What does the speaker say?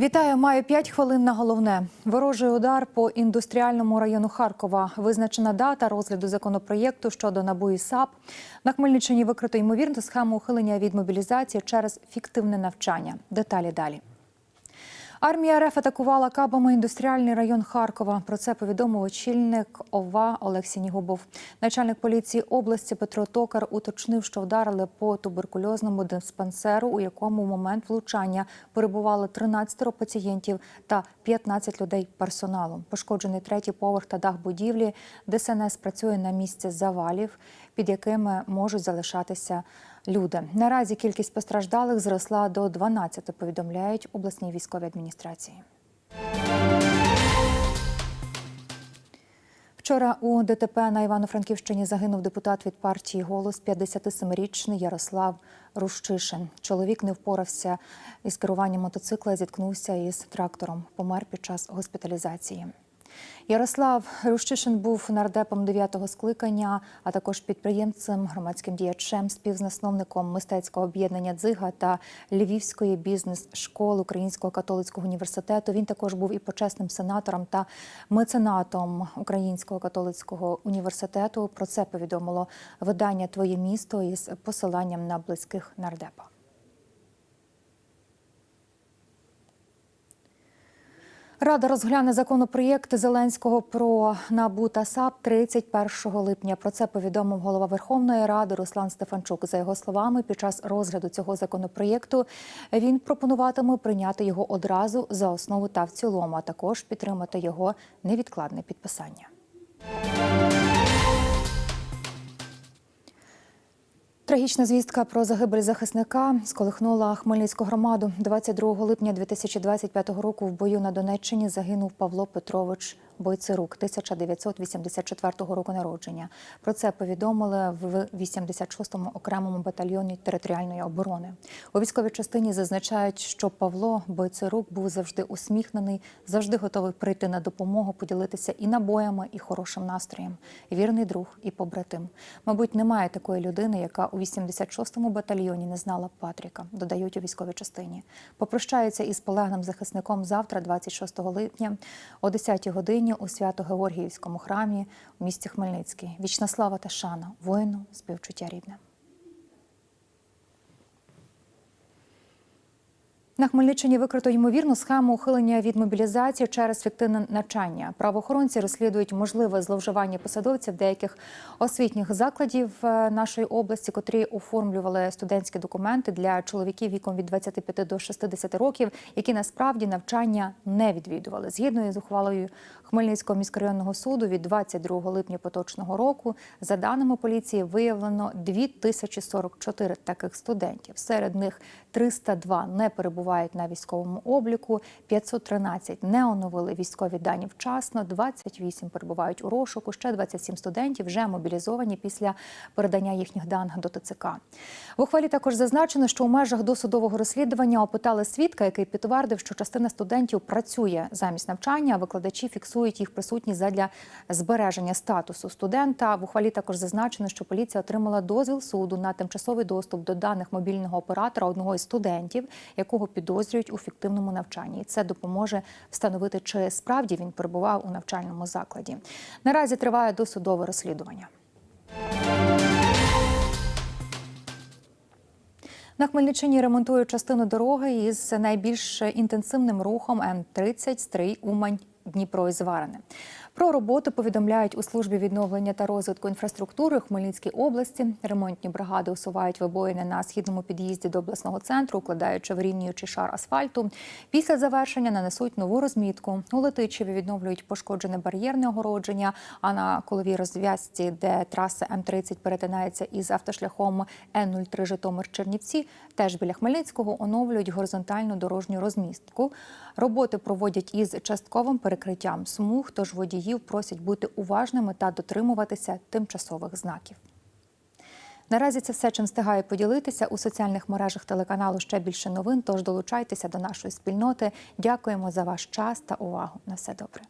Вітаю, маю 5 хвилин на головне. Ворожий удар по індустріальному району Харкова. Визначена дата розгляду законопроєкту щодо НАБУ і САП. На Хмельниччині викрито ймовірну схему ухилення від мобілізації через фіктивне навчання. Деталі далі. Армія РФ атакувала кабами індустріальний район Харкова. Про це повідомив очільник ОВА Олег Сінігубов. Начальник поліції області Петро Токар уточнив, що вдарили по туберкульозному диспансеру, у якому в момент влучання перебували 13 пацієнтів та 15 людей персоналу. Пошкоджений третій поверх та дах будівлі. ДСНС працює на місці завалів, під якими можуть залишатися люди. Наразі кількість постраждалих зросла до 12, повідомляють обласні військові адміністрації. Вчора у ДТП на Івано-Франківщині загинув депутат від партії Голос 57-річний Ярослав Рущишин. Чоловік не впорався із керуванням мотоцикла, зіткнувся із трактором. Помер під час госпіталізації. Ярослав Рущишин був нардепом 9-го скликання, а також підприємцем, громадським діячем, співзасновником мистецького об'єднання Дзига та Львівської бізнес-школи Українського католицького університету. Він також був і почесним сенатором та меценатом Українського католицького університету. Про це повідомило видання Твоє місто із посиланням на близьких нардепа. Рада розгляне законопроєкт Зеленського про НАБУ та САП 31 липня. Про це повідомив голова Верховної Ради Руслан Стефанчук. За його словами, під час розгляду цього законопроєкту він пропонуватиме прийняти його одразу за основу та в цілому, а також підтримати його невідкладне підписання. Трагічна звістка про загибель захисника сколихнула Хмельницьку громаду. 22 липня 2025 року в бою на Донеччині загинув Павло Петрович Бойцерук, 1984 року народження. Про це повідомили в 86-му окремому батальйоні територіальної оборони. У військовій частині зазначають, що Павло Бойцерук був завжди усміхнений, завжди готовий прийти на допомогу, поділитися і набоями, і хорошим настроєм. Вірний друг і побратим. Мабуть, немає такої людини, яка у 86-му батальйоні не знала Патріка, додають у військовій частині. Попрощаються із полеглим захисником завтра, 26 липня, о 10-й годині у Свято-Георгіївському храмі у місті Хмельницький. Вічна слава та шана, воїну, співчуття рідне. На Хмельниччині викрито ймовірну схему ухилення від мобілізації через фіктивне навчання. Правоохоронці розслідують можливе зловживання посадовців деяких освітніх закладів е, нашої області, котрі оформлювали студентські документи для чоловіків віком від 25 до 60 років, які насправді навчання не відвідували. Згідно із ухвалою Хмельницького міськрайонного суду від 22 липня поточного року, за даними поліції, виявлено 2044 таких студентів. Серед них 302 не перебувають на військовому обліку, 513 не оновили військові дані вчасно, 28 перебувають у розшуку, ще 27 студентів вже мобілізовані після передання їхніх даних до ТЦК. В ухвалі також зазначено, що у межах досудового розслідування опитали свідка, який підтвердив, що частина студентів працює замість навчання, а викладачі фіксують їх присутність задля збереження статусу студента. В ухвалі також зазначено, що поліція отримала дозвіл суду на тимчасовий доступ до даних мобільного оператора одного із студентів, якого підозрюють у фіктивному навчанні. І це допоможе встановити, чи справді він перебував у навчальному закладі. Наразі триває досудове розслідування. На Хмельниччині ремонтують частину дороги із найбільш інтенсивним рухом М-30 Стрий Умань Дніпро і Зварене. Про роботу повідомляють у службі відновлення та розвитку інфраструктури в Хмельницькій області. Ремонтні бригади усувають вибоїни на східному під'їзді до обласного центру, укладаючи вирівнюючий шар асфальту. Після завершення нанесуть нову розмітку. У Летичеві відновлюють пошкоджене бар'єрне огородження. А на коловій розв'язці, де траса М-30 перетинається із автошляхом Н-03 Житомир-Чернівці, теж біля Хмельницького оновлюють горизонтальну дорожню розмістку. Роботи проводять із частковим перекриттям смуг, тож водіїв просять бути уважними та дотримуватися тимчасових знаків. Наразі це все, чим встигаю поділитися у соціальних мережах телеканалу. Ще більше новин. Тож долучайтеся до нашої спільноти. Дякуємо за ваш час та увагу. На все добре.